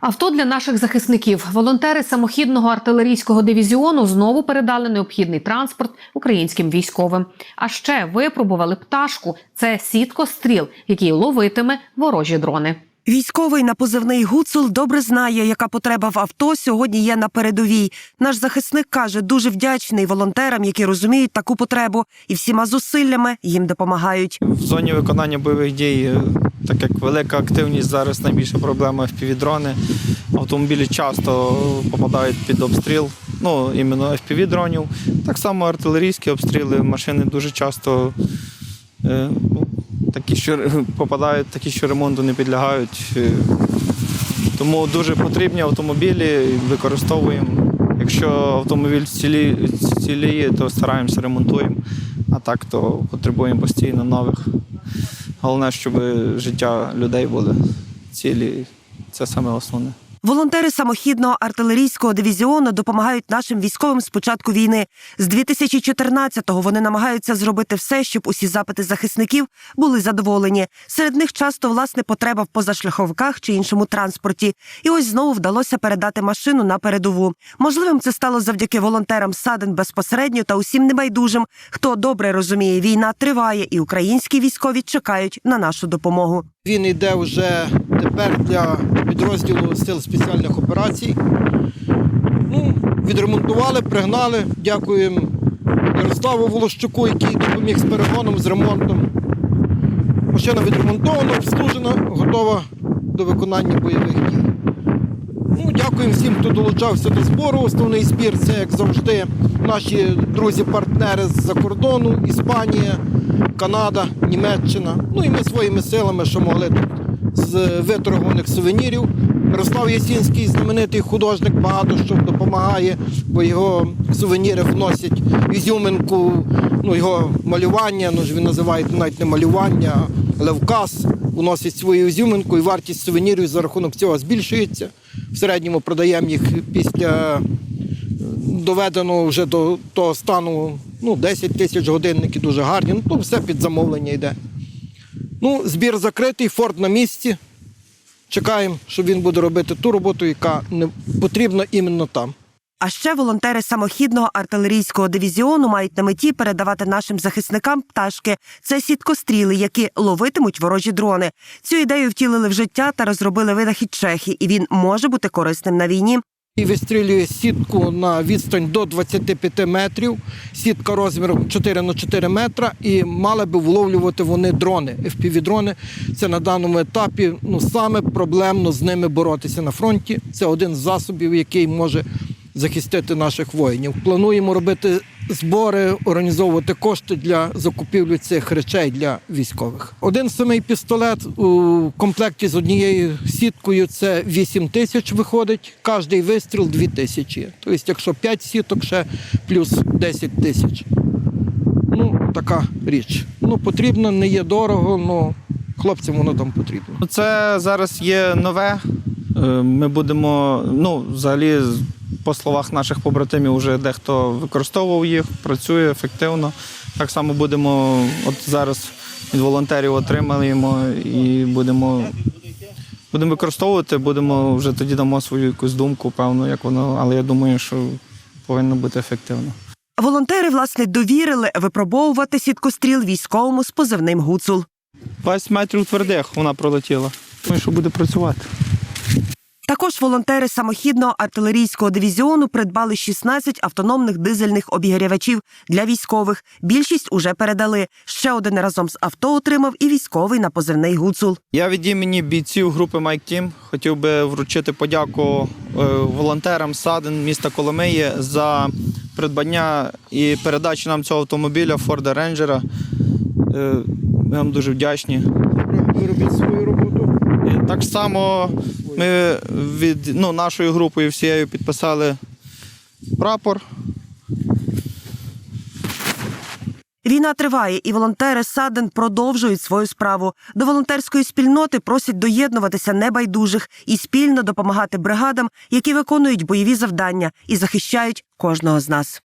Авто для наших захисників. Волонтери самохідного артилерійського дивізіону знову передали необхідний транспорт українським військовим. А ще випробували пташку. Це сітко стріл, який ловитиме ворожі дрони. Військовий на позивний Гуцул добре знає, яка потреба в авто сьогодні є на передовій. Наш захисник каже, дуже вдячний волонтерам, які розуміють таку потребу, і всіма зусиллями їм допомагають. В зоні виконання бойових дій, е, так як велика активність зараз найбільша проблема FPV-дрони. Автомобілі часто попадають під обстріл, ну іменно FPV-дронів. Так само артилерійські обстріли, машини дуже часто е, такі, що попадають, такі, що ремонту не підлягають. Е, Тому дуже потрібні автомобілі, використовуємо. Якщо автомобіль цілі, ціліє, то стараємося ремонтуємо. А так то потребуємо постійно нових. Головне, щоб життя людей були цілі. Це саме основне. Волонтери самохідного артилерійського дивізіону допомагають нашим військовим з початку війни. З 2014-го вони намагаються зробити все, щоб усі запити захисників були задоволені. Серед них часто власне потреба в позашляховиках чи іншому транспорті. І ось знову вдалося передати машину на передову. Можливим це стало завдяки волонтерам Саден безпосередньо та усім небайдужим, хто добре розуміє, війна триває, і українські військові чекають на нашу допомогу. Він йде вже тепер для підрозділу сил спеціальних операцій. Ну, відремонтували, пригнали. Дякуємо Ярославу Волощуку, який допоміг з перегоном, з ремонтом. Машина відремонтована, обслужена, готова до виконання бойових дій. Ну, дякуємо всім, хто долучався до збору. Основний збір це, як завжди, наші друзі-партнери з-за кордону, Іспанія, Канада, Німеччина. Ну і ми своїми силами, що могли тут з виторгованих сувенірів. Мирослав Ясінський, знаменитий художник, багато що допомагає, бо його сувеніри вносять ізюминку, ну, його малювання, ну він називає навіть не малювання, але вказ, вносить свою ізюминку, і вартість сувенірів за рахунок цього збільшується. В середньому продаємо їх після доведено вже до того стану ну, 10 тисяч годинників дуже гарні. Ну, то все під замовлення йде. Ну, збір закритий, форт на місці. Чекаємо, що він буде робити ту роботу, яка не потрібна іменно там. А ще волонтери самохідного артилерійського дивізіону мають на меті передавати нашим захисникам пташки. Це сіткостріли, які ловитимуть ворожі дрони. Цю ідею втілили в життя та розробили винахід чехи, і він може бути корисним на війні. Вистрілює сітку на відстань до 25 метрів, сітка розміром 4 на 4 метра, і мали би вловлювати вони дрони. FPV-дрони. Це на даному етапі ну, саме проблемно з ними боротися на фронті. Це один з засобів, який може захистити наших воїнів. Плануємо робити збори, організовувати кошти для закупівлі цих речей для військових. Один самий пістолет у комплекті з однією сіткою це 8 тисяч виходить. Кожний вистріл 2 тисячі. Тобто, якщо 5 сіток, ще плюс 10 тисяч. Ну, така річ. Ну, потрібно, не є дорого, але хлопцям воно там потрібно. Ну, Це зараз є нове. Е, Ми будемо, ну, взагалі, по словах наших побратимів, вже дехто використовував їх, працює ефективно. Так само будемо, от зараз від волонтерів отримаємо і будемо, будемо використовувати, будемо вже тоді дамо свою якусь думку, певно, як воно, але я думаю, що повинно бути ефективно. Волонтери, власне, довірили випробовувати сіткостріл військовому з позивним гуцул. 20 метрів твердих вона пролетіла. Думаю, що буде працювати. Також волонтери самохідного артилерійського дивізіону придбали 16 автономних дизельних обігрівачів для військових. Більшість уже передали. Ще один разом з авто отримав і військовий на позивний гуцул. Я від імені бійців групи Майк Тім хотів би вручити подяку е, волонтерам Саден міста Коломиї за придбання і передачу нам цього автомобіля Форда Рейнджера. Е, Ми вам дуже вдячні. Ви робіть свою роботу. Так само ми від ну, нашою групою всією підписали прапор. Війна триває, і волонтери Саден продовжують свою справу. До волонтерської спільноти просять доєднуватися небайдужих і спільно допомагати бригадам, які виконують бойові завдання і захищають кожного з нас.